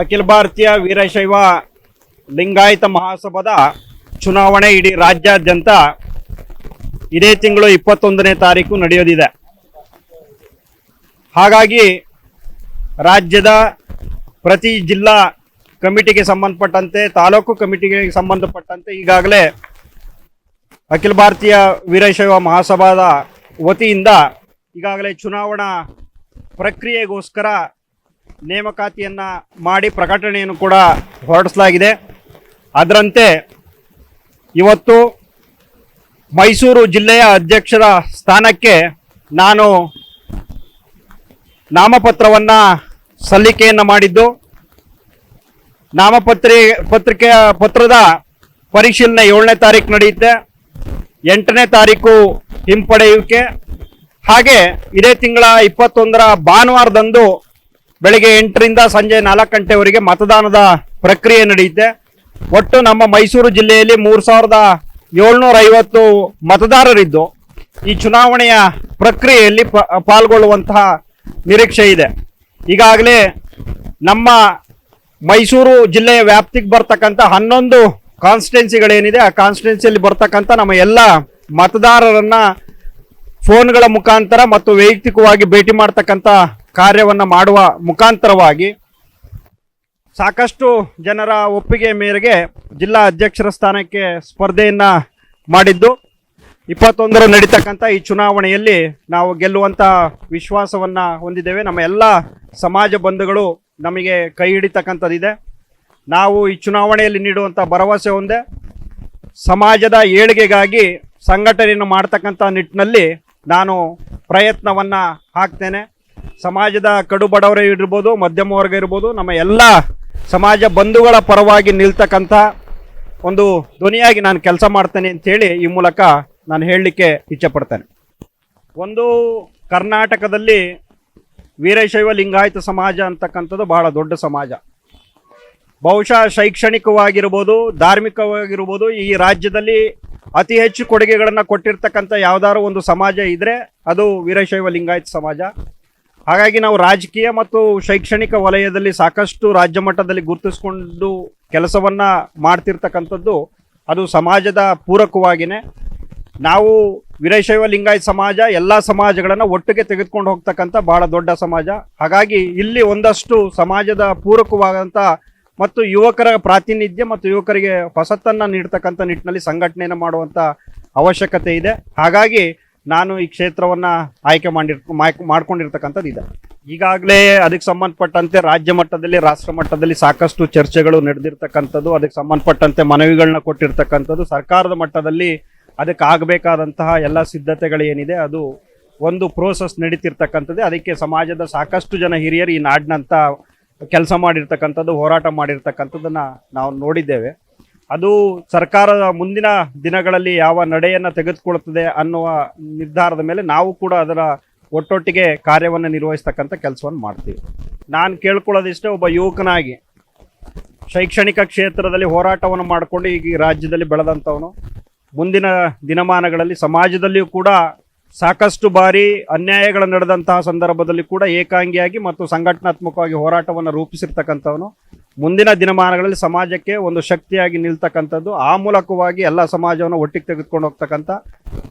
ಅಖಿಲ ಭಾರತೀಯ ವೀರಶೈವ ಲಿಂಗಾಯತ ಮಹಾಸಭಾದ ಚುನಾವಣೆ ಇಡೀ ರಾಜ್ಯಾದ್ಯಂತ ಇದೇ ತಿಂಗಳು ಇಪ್ಪತ್ತೊಂದನೇ ತಾರೀಕು ನಡೆಯೋದಿದೆ. ಹಾಗಾಗಿ ರಾಜ್ಯದ ಪ್ರತಿ ಜಿಲ್ಲಾ ಕಮಿಟಿಗೆ ಸಂಬಂಧಪಟ್ಟಂತೆ, ತಾಲೂಕು ಕಮಿಟಿಗೆ ಸಂಬಂಧಪಟ್ಟಂತೆ ಈಗಾಗಲೇ ಅಖಿಲ ಭಾರತೀಯ ವೀರಶೈವ ಮಹಾಸಭಾದ ವತಿಯಿಂದ ಈಗಾಗಲೇ ಚುನಾವಣಾ ಪ್ರಕ್ರಿಯೆಗೋಸ್ಕರ ನೇಮಕಾತಿಯನ್ನ ಮಾಡಿ ಪ್ರಕಟಣೆಯನ್ನು ಕೂಡ ಹೊರಡಿಸಲಾಗಿದೆ. ಅದರಂತೆ ಇವತ್ತು ಮೈಸೂರು ಜಿಲ್ಲೆಯ ಅಧ್ಯಕ್ಷರ ಸ್ಥಾನಕ್ಕೆ ನಾನು ನಾಮಪತ್ರವನ್ನು ಸಲ್ಲಿಕೆಯನ್ನು ಮಾಡಿದ್ದು. ನಾಮಪತ್ರ, ಪತ್ರಿಕೆಯ ಪತ್ರದ ಪರಿಶೀಲನೆ ಏಳನೇ ತಾರೀಕು ನಡೆಯುತ್ತೆ. ಎಂಟನೇ ತಾರೀಕು ಹಿಂಪಡೆಯುವಿಕೆ. ಹಾಗೆ ಇದೇ ತಿಂಗಳ ಇಪ್ಪತ್ತೊಂದರ ಭಾನುವಾರದಂದು ಬೆಳಿಗ್ಗೆ ಎಂಟರಿಂದ ಸಂಜೆ ನಾಲ್ಕು ಗಂಟೆವರೆಗೆ ಮತದಾನದ ಪ್ರಕ್ರಿಯೆ ನಡೆಯುತ್ತೆ. ಒಟ್ಟು ನಮ್ಮ ಮೈಸೂರು ಜಿಲ್ಲೆಯಲ್ಲಿ ಮೂರು ಸಾವಿರದ ಏಳ್ನೂರ ಐವತ್ತು ಮತದಾರರಿದ್ದು ಈ ಚುನಾವಣೆಯ ಪ್ರಕ್ರಿಯೆಯಲ್ಲಿ ಪಾಲ್ಗೊಳ್ಳುವಂತಹ ನಿರೀಕ್ಷೆ ಇದೆ. ಈಗಾಗಲೇ ನಮ್ಮ ಮೈಸೂರು ಜಿಲ್ಲೆಯ ವ್ಯಾಪ್ತಿಗೆ ಬರ್ತಕ್ಕಂಥ ಹನ್ನೊಂದು ಕಾನ್ಸ್ಟಿಟ್ಯೆನ್ಸಿಗಳೇನಿದೆ ಆ ಕಾನ್ಸ್ಟಿಟ್ಯೆನ್ಸಿಯಲ್ಲಿ ಬರ್ತಕ್ಕಂಥ ನಮ್ಮ ಎಲ್ಲ ಮತದಾರರನ್ನ ಫೋನ್ಗಳ ಮುಖಾಂತರ ಮತ್ತು ವೈಯಕ್ತಿಕವಾಗಿ ಭೇಟಿ ಮಾಡ್ತಕ್ಕಂಥ ಕಾರ್ಯವನ್ನ ಮಾಡುವ ಮುಖಾಂತರವಾಗಿ ಸಾಕಷ್ಟು ಜನರ ಒಪ್ಪಿಗೆ ಮೇರೆಗೆ ಜಿಲ್ಲಾ ಅಧ್ಯಕ್ಷರ ಸ್ಥಾನಕ್ಕೆ ಸ್ಪರ್ಧೆಯನ್ನು ಮಾಡಿದ್ದು. ಇಪ್ಪತ್ತೊಂದರ ನಡೀತಕ್ಕಂಥ ಈ ಚುನಾವಣೆಯಲ್ಲಿ ನಾವು ಗೆಲ್ಲುವಂಥ ವಿಶ್ವಾಸವನ್ನು ಹೊಂದಿದ್ದೇವೆ. ನಮ್ಮ ಎಲ್ಲ ಸಮಾಜ ಬಂಧುಗಳು ನಮಗೆ ಕೈ ಹಿಡಿತಕ್ಕಂಥದ್ದಿದೆ. ನಾವು ಈ ಚುನಾವಣೆಯಲ್ಲಿ ನೀಡುವಂಥ ಭರವಸೆ ಒಂದೇ. ಸಮಾಜದ ಏಳಿಗೆಗಾಗಿ ಸಂಘಟನೆಯನ್ನು ಮಾಡ್ತಕ್ಕಂಥ ನಿಟ್ಟಿನಲ್ಲಿ ನಾನು ಪ್ರಯತ್ನವನ್ನು ಹಾಕ್ತೇನೆ. ಸಮಾಜದ ಕಡು ಬಡವರೇ ಇರ್ಬೋದು, ಮಧ್ಯಮ ವರ್ಗ ಇರ್ಬೋದು, ನಮ್ಮ ಎಲ್ಲ ಸಮಾಜ ಬಂಧುಗಳ ಪರವಾಗಿ ನಿಲ್ತಕ್ಕಂಥ ಒಂದು ಧ್ವನಿಯಾಗಿ ನಾನು ಕೆಲಸ ಮಾಡ್ತೇನೆ ಅಂತೇಳಿ ಈ ಮೂಲಕ ನಾನು ಹೇಳಲಿಕ್ಕೆ ಇಚ್ಛೆಪಡ್ತೇನೆ ಒಂದು ಕರ್ನಾಟಕದಲ್ಲಿ ವೀರಶೈವ ಲಿಂಗಾಯತ ಸಮಾಜ ಅಂತಕ್ಕಂಥದ್ದು ಬಹಳ ದೊಡ್ಡ ಸಮಾಜ. ಬಹುಶಃ ಶೈಕ್ಷಣಿಕವಾಗಿರ್ಬೋದು, ಧಾರ್ಮಿಕವಾಗಿರ್ಬೋದು, ಈ ರಾಜ್ಯದಲ್ಲಿ ಅತಿ ಹೆಚ್ಚು ಕೊಡುಗೆಗಳನ್ನು ಕೊಟ್ಟಿರ್ತಕ್ಕಂಥ ಯಾವುದಾದ್ರು ಒಂದು ಸಮಾಜ ಇದ್ದರೆ ಅದು ವೀರಶೈವ ಲಿಂಗಾಯತ ಸಮಾಜ. ಹಾಗಾಗಿ ನಾವು ರಾಜಕೀಯ ಮತ್ತು ಶೈಕ್ಷಣಿಕ ವಲಯದಲ್ಲಿ ಸಾಕಷ್ಟು ರಾಜ್ಯ ಮಟ್ಟದಲ್ಲಿ ಗುರುತಿಸ್ಕೊಂಡು ಕೆಲಸವನ್ನ ಮಾಡ್ತಿರ್ತಕ್ಕಂಥದ್ದು ಅದು ಸಮಾಜದ ಪೂರಕವಾಗಿನೇ. ನಾವು ವೀರಶೈವ ಲಿಂಗಾಯತ ಸಮಾಜ ಎಲ್ಲ ಸಮಾಜಗಳನ್ನು ಒಟ್ಟಿಗೆ ತೆಗೆದುಕೊಂಡು ಹೋಗ್ತಕ್ಕಂಥ ಬಹಳ ದೊಡ್ಡ ಸಮಾಜ. ಹಾಗಾಗಿ ಇಲ್ಲಿ ಒಂದಷ್ಟು ಸಮಾಜದ ಪೂರಕವಾದಂಥ ಮತ್ತು ಯುವಕರ ಪ್ರಾತಿನಿಧ್ಯ ಮತ್ತು ಯುವಕರಿಗೆ ಹೊಸತನ್ನು ನೀಡ್ತಕ್ಕಂಥ ನಿಟ್ಟಿನಲ್ಲಿ ಸಂಘಟನೆಯನ್ನು ಮಾಡುವಂಥ ಅವಶ್ಯಕತೆ ಇದೆ. ಹಾಗಾಗಿ ನಾನು ಈ ಕ್ಷೇತ್ರವನ್ನ ಆಯ್ಕೆ ಮಾಡಿರ್ ಮಾಡ್ಕೊಂಡಿರ್ತಕ್ಕಂಥದ್ದು ಇದೆ. ಈಗಾಗಲೇ ಅದಕ್ಕೆ ಸಂಬಂಧಪಟ್ಟಂತೆ ರಾಜ್ಯ ಮಟ್ಟದಲ್ಲಿ, ರಾಷ್ಟ್ರ ಮಟ್ಟದಲ್ಲಿ ಸಾಕಷ್ಟು ಚರ್ಚೆಗಳು ನಡೆದಿರ್ತಕ್ಕಂಥದ್ದು, ಅದಕ್ಕೆ ಸಂಬಂಧಪಟ್ಟಂತೆ ಮನವಿಗಳನ್ನ ಕೊಟ್ಟಿರ್ತಕ್ಕಂಥದ್ದು, ಸರ್ಕಾರದ ಮಟ್ಟದಲ್ಲಿ ಅದಕ್ಕೆ ಆಗಬೇಕಾದಂತಹ ಎಲ್ಲ ಸಿದ್ಧತೆಗಳೇನಿದೆ ಅದು ಒಂದು ಪ್ರೋಸೆಸ್ ನಡೀತಿರ್ತಕ್ಕಂಥದ್ದೇ. ಅದಕ್ಕೆ ಸಮಾಜದ ಸಾಕಷ್ಟು ಜನ ಹಿರಿಯರು ಈ ನಾಡಿನಂಥ ಕೆಲಸ ಮಾಡಿರ್ತಕ್ಕಂಥದ್ದು, ಹೋರಾಟ ಮಾಡಿರ್ತಕ್ಕಂಥದ್ದನ್ನು ನಾವು ನೋಡಿದ್ದೇವೆ. ಅದು ಸರ್ಕಾರದ ಮುಂದಿನ ದಿನಗಳಲ್ಲಿ ಯಾವ ನಡೆಯನ್ನು ತೆಗೆದುಕೊಳ್ಳುತ್ತದೆ ಅನ್ನುವ ನಿರ್ಧಾರದ ಮೇಲೆ ನಾವು ಕೂಡ ಅದರ ಒಟ್ಟೊಟ್ಟಿಗೆ ಕಾರ್ಯವನ್ನು ನಿರ್ವಹಿಸ್ತಕ್ಕಂಥ ಕೆಲಸವನ್ನು ಮಾಡ್ತೀವಿ. ನಾನು ಕೇಳ್ಕೊಳ್ಳೋದಿಷ್ಟೇ ಒಬ್ಬ ಯುವಕನಾಗಿ ಶೈಕ್ಷಣಿಕ ಕ್ಷೇತ್ರದಲ್ಲಿ ಹೋರಾಟವನ್ನು ಮಾಡಿಕೊಂಡು ಈಗ ರಾಜ್ಯದಲ್ಲಿ ಬೆಳೆದಂಥವನು. ಮುಂದಿನ ದಿನಮಾನಗಳಲ್ಲಿ ಸಮಾಜದಲ್ಲಿಯೂ ಕೂಡ ಸಾಕಷ್ಟು ಬಾರಿ ಅನ್ಯಾಯಗಳು ನಡೆದಂತಹ ಸಂದರ್ಭದಲ್ಲಿ ಕೂಡ ಏಕಾಂಗಿಯಾಗಿ ಮತ್ತು ಸಂಘಟನಾತ್ಮಕವಾಗಿ ಹೋರಾಟವನ್ನು ರೂಪಿಸಿರ್ತಕ್ಕಂಥವನು. ಮುಂದಿನ ದಿನಮಾನಗಳಲ್ಲಿ ಸಮಾಜಕ್ಕೆ ಒಂದು ಶಕ್ತಿಯಾಗಿ ನಿಲ್ತಕ್ಕಂಥದ್ದು, ಆ ಮೂಲಕವಾಗಿ ಎಲ್ಲ ಸಮಾಜವನ್ನು ಒಟ್ಟಿಗೆ ತೆಗೆದುಕೊಂಡು ಹೋಗ್ತಕ್ಕಂಥ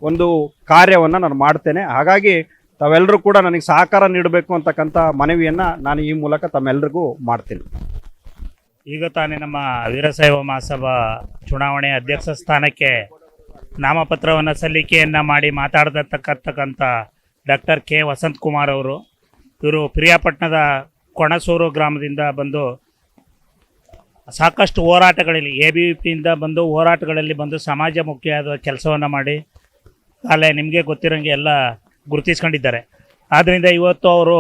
ಒಂದು ಕಾರ್ಯವನ್ನು ನಾನು ಮಾಡ್ತೇನೆ. ಹಾಗಾಗಿ ತಾವೆಲ್ಲರೂ ಕೂಡ ನನಗೆ ಸಹಕಾರ ನೀಡಬೇಕು ಅಂತಕ್ಕಂಥ ಮನವಿಯನ್ನು ನಾನು ಈ ಮೂಲಕ ತಮ್ಮೆಲ್ಲರಿಗೂ ಮಾಡ್ತೀನಿ. ಈಗ ತಾನೇ ನಮ್ಮ ವೀರಶೈವ ಮಹಾಸಭಾ ಚುನಾವಣೆ ಅಧ್ಯಕ್ಷ ಸ್ಥಾನಕ್ಕೆ ನಾಮಪತ್ರವನ್ನು ಸಲ್ಲಿಕೆಯನ್ನು ಮಾಡಿ ಮಾತಾಡತಕ್ಕಂಥ ಡಾಕ್ಟರ್ ಕೆ ವಸಂತ್ ಕುಮಾರ್ ಅವರು. ಇವರು ಪ್ರಿಯಾಪಟ್ಟಣದ ಕೊಣಸೂರು ಗ್ರಾಮದಿಂದ ಬಂದು ಸಾಕಷ್ಟು ಹೋರಾಟಗಳಲ್ಲಿ, ಎ ಬಿ ಪಿಯಿಂದ ಬಂದು ಹೋರಾಟಗಳಲ್ಲಿ ಬಂದು ಸಮಾಜಮುಖಿಯಾದ ಕೆಲಸವನ್ನು ಮಾಡಿ ಅಲ್ಲೇ ನಿಮಗೆ ಗೊತ್ತಿರೋಂಗೆ ಎಲ್ಲ ಗುರುತಿಸ್ಕೊಂಡಿದ್ದಾರೆ. ಆದ್ದರಿಂದ ಇವತ್ತು ಅವರು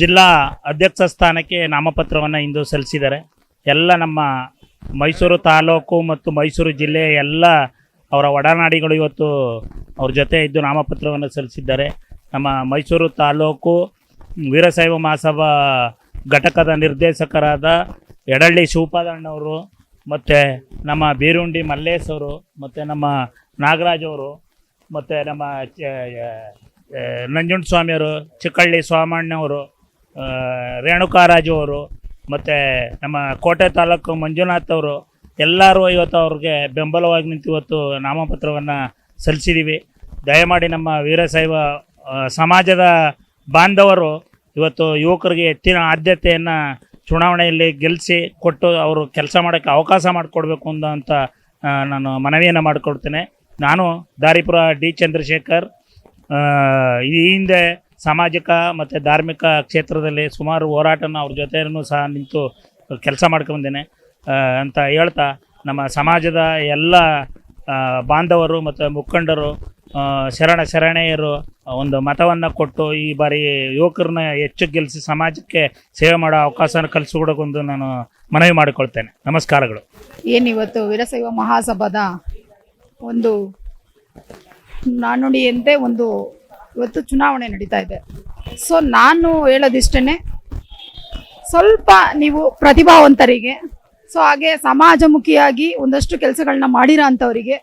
ಜಿಲ್ಲಾ ಅಧ್ಯಕ್ಷ ಸ್ಥಾನಕ್ಕೆ ನಾಮಪತ್ರವನ್ನು ಇಂದು ಸಲ್ಲಿಸಿದ್ದಾರೆ. ಎಲ್ಲ ನಮ್ಮ ಮೈಸೂರು ತಾಲೂಕು ಮತ್ತು ಮೈಸೂರು ಜಿಲ್ಲೆಯ ಎಲ್ಲ ಅವರ ಒಡನಾಡಿಗಳು ಇವತ್ತು ಅವ್ರ ಜೊತೆ ಇದ್ದು ನಾಮಪತ್ರವನ್ನು ಸಲ್ಲಿಸಿದ್ದಾರೆ. ನಮ್ಮ ಮೈಸೂರು ತಾಲೂಕು ವೀರಶೈವ ಮಹಾಸಭಾ ಘಟಕದ ನಿರ್ದೇಶಕರಾದ ಎಡಳ್ಳಿ ಶಿವಪಾದಣ್ಣವರು ಮತ್ತು ನಮ್ಮ ಬೀರುಂಡಿ ಮಲ್ಲೇಶ್ ಅವರು ಮತ್ತು ನಮ್ಮ ನಾಗರಾಜ್ ಅವರು ಮತ್ತು ನಮ್ಮ ನಂಜುಂಡ ಸ್ವಾಮಿಯವರು ಚಿಕ್ಕಳ್ಳಿ ಸ್ವಾಮಣ್ಣವರು ರೇಣುಕಾರಾಜು ಅವರು ಮತ್ತು ನಮ್ಮ ಕೋಟೆ ತಾಲೂಕು ಮಂಜುನಾಥ್ ಅವರು ಎಲ್ಲರೂ ಇವತ್ತು ಅವ್ರಿಗೆ ಬೆಂಬಲವಾಗಿ ನಿಂತು ಇವತ್ತು ನಾಮಪತ್ರವನ್ನು ಸಲ್ಲಿಸಿದ್ದೀವಿ ದಯಮಾಡಿ ನಮ್ಮ ವೀರಶೈವ ಸಮಾಜದ ಬಾಂಧವರು ಇವತ್ತು ಯುವಕರಿಗೆ ಹೆಚ್ಚಿನ ಆದ್ಯತೆಯನ್ನು ಚುನಾವಣೆಯಲ್ಲಿ ಗೆಲ್ಲಿಸಿ ಕೊಟ್ಟು ಅವರು ಕೆಲಸ ಮಾಡೋಕ್ಕೆ ಅವಕಾಶ ಮಾಡಿಕೊಡ್ಬೇಕು ಅಂತ ನಾನು ಮನವಿಯನ್ನು ಮಾಡಿಕೊಡ್ತೇನೆ ನಾನು ದಾರಿಪುರ ಡಿ ಚಂದ್ರಶೇಖರ್ ಈ ಹಿಂದೆ ಸಾಮಾಜಿಕ ಮತ್ತು ಧಾರ್ಮಿಕ ಕ್ಷೇತ್ರದಲ್ಲಿ ಸುಮಾರು ಹೋರಾಟನ ಅವ್ರ ಜೊತೆಯೂ ಸಹ ನಿಂತು ಕೆಲಸ ಮಾಡ್ಕೊಂಬಂದೇನೆ ಆ, ಅಂತ ಹೇಳ್ತಾ ನಮ್ಮ ಸಮಾಜದ ಎಲ್ಲ ಬಾಂಧವರು ಮತ್ತು ಮುಖಂಡರು ಶರಣ ಶರಣೆಯರು ಒಂದು ಮತವನ್ನು ಕೊಟ್ಟು ಈ ಬಾರಿ ಯುವಕರನ್ನ ಹೆಚ್ಚು ಗೆಲ್ಲಿಸಿ ಸಮಾಜಕ್ಕೆ ಸೇವೆ ಮಾಡೋ ಅವಕಾಶನ ಕಲಿಸ್ಕೊಡೋಕೊಂದು ನಾನು ಮನವಿ ಮಾಡಿಕೊಳ್ತೇನೆ. ನಮಸ್ಕಾರಗಳು. ಏನಿವತ್ತು ವೀರಶೈವ ಮಹಾಸಭಾದ ಒಂದು ನಾನುಡಿಯಂತೆ ಒಂದು ಇವತ್ತು ಚುನಾವಣೆ ನಡೀತಾ ಇದೆ. ಸೊ ನಾನು ಹೇಳೋದಿಷ್ಟೇ ಸ್ವಲ್ಪ ನೀವು ಪ್ರತಿಭಾವಂತರಿಗೆ ಸೊ ಹಾಗೆ ಸಮಾಜಮುಖಿಯಾಗಿ ಒಂದಷ್ಟು ಕೆಲಸಗಳನ್ನ ಮಾಡಿರೋ ಅಂಥವರಿಗೆ,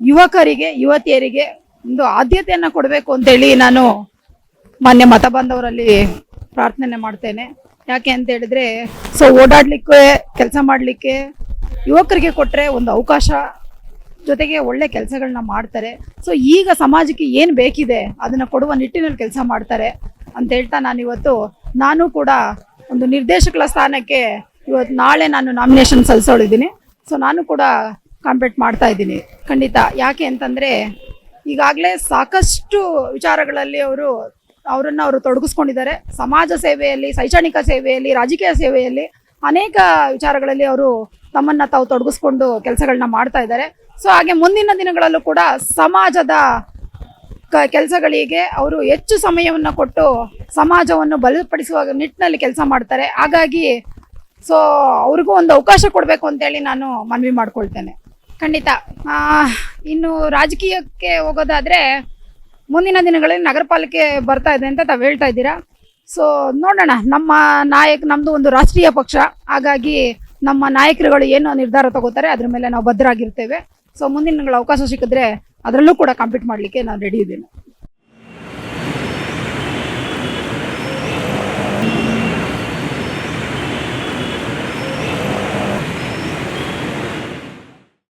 ಯುವಕರಿಗೆ, ಯುವತಿಯರಿಗೆ ಒಂದು ಆದ್ಯತೆಯನ್ನು ಕೊಡಬೇಕು ಅಂತೇಳಿ ನಾನು ಮಾನ್ಯ ಮತ ಬಂದವರಲ್ಲಿ ಪ್ರಾರ್ಥನೆ ಮಾಡ್ತೇನೆ. ಯಾಕೆ ಅಂತ ಹೇಳಿದ್ರೆ ಸೊ ಓಡಾಡಲಿಕ್ಕೆ, ಕೆಲಸ ಮಾಡಲಿಕ್ಕೆ ಯುವಕರಿಗೆ ಕೊಟ್ಟರೆ ಒಂದು ಅವಕಾಶ ಜೊತೆಗೆ ಒಳ್ಳೆ ಕೆಲಸಗಳನ್ನ ಮಾಡ್ತಾರೆ. ಸೊ ಈಗ ಸಮಾಜಕ್ಕೆ ಏನು ಬೇಕಿದೆ, ಅದನ್ನು ಕೊಡುವ ನಿಟ್ಟಿನಲ್ಲಿ ಕೆಲಸ ಮಾಡ್ತಾರೆ ಅಂತ ಹೇಳ್ತಾ ನಾನು ಇವತ್ತು ನಾನು ಕೂಡ ಒಂದು ನಿರ್ದೇಶಕರ ಸ್ಥಾನಕ್ಕೆ ಇವತ್ತು ನಾಳೆ ನಾನು ನಾಮಿನೇಷನ್ ಸಲ್ಲಿಸೋಳಿದ್ದೀನಿ ಸೊ ನಾನು ಕೂಡ ಕಾಂಪೀಟ್ ಮಾಡ್ತಾ ಇದ್ದೀನಿ. ಖಂಡಿತ. ಯಾಕೆ ಅಂತಂದರೆ, ಈಗಾಗಲೇ ಸಾಕಷ್ಟು ವಿಚಾರಗಳಲ್ಲಿ ಅವರು ಅವರನ್ನು ಅವರು ತೊಡಗಿಸ್ಕೊಂಡಿದ್ದಾರೆ. ಸಮಾಜ ಸೇವೆಯಲ್ಲಿ, ಶೈಕ್ಷಣಿಕ ಸೇವೆಯಲ್ಲಿ, ರಾಜಕೀಯ ಸೇವೆಯಲ್ಲಿ ಅನೇಕ ವಿಚಾರಗಳಲ್ಲಿ ಅವರು ತಮ್ಮನ್ನು ತಾವು ತೊಡಗಿಸ್ಕೊಂಡು ಕೆಲಸಗಳನ್ನ ಮಾಡ್ತಾ ಇದ್ದಾರೆ. ಸೊ ಹಾಗೆ ಮುಂದಿನ ದಿನಗಳಲ್ಲೂ ಕೂಡ ಸಮಾಜದ ಕ ಕೆಲಸಗಳಿಗೆ ಅವರು ಹೆಚ್ಚು ಸಮಯವನ್ನು ಕೊಟ್ಟು ಸಮಾಜವನ್ನು ಬಲಪಡಿಸುವ ನಿಟ್ಟಿನಲ್ಲಿ ಕೆಲಸ ಮಾಡ್ತಾರೆ. ಹಾಗಾಗಿ ಸೊ ಅವ್ರಿಗೂ ಒಂದು ಅವಕಾಶ ಕೊಡಬೇಕು ಅಂತೇಳಿ ನಾನು ಮನವಿ ಮಾಡ್ಕೊಳ್ತೇನೆ. ಖಂಡಿತ. ಇನ್ನು ರಾಜಕೀಯಕ್ಕೆ ಹೋಗೋದಾದರೆ ಮುಂದಿನ ದಿನಗಳಲ್ಲಿ ನಗರ ಪಾಲಿಕೆ ಬರ್ತಾ ಇದೆ ಅಂತ ತಾವು ಹೇಳ್ತಾ ಇದ್ದೀರಾ? ಸೊ ನೋಡೋಣ. ನಮ್ಮ ನಾಯಕ ನಮ್ಮದು ಒಂದು ರಾಷ್ಟ್ರೀಯ ಪಕ್ಷ. ಹಾಗಾಗಿ ನಮ್ಮ ನಾಯಕರುಗಳು ಏನು ನಿರ್ಧಾರ ತಗೋತಾರೆ, ಅದ್ರ ಮೇಲೆ ನಾವು ಭದ್ರಾಗಿರ್ತೇವೆ ಸೊ ಮುಂದಿನ ಅವಕಾಶ ಸಿಕ್ಕಿದ್ರೆ ಅದರಲ್ಲೂ ಕೂಡ ಕಾಂಪೀಟ್ ಮಾಡಲಿಕ್ಕೆ ನಾನು ರೆಡಿ ಇದ್ದೀನಿ.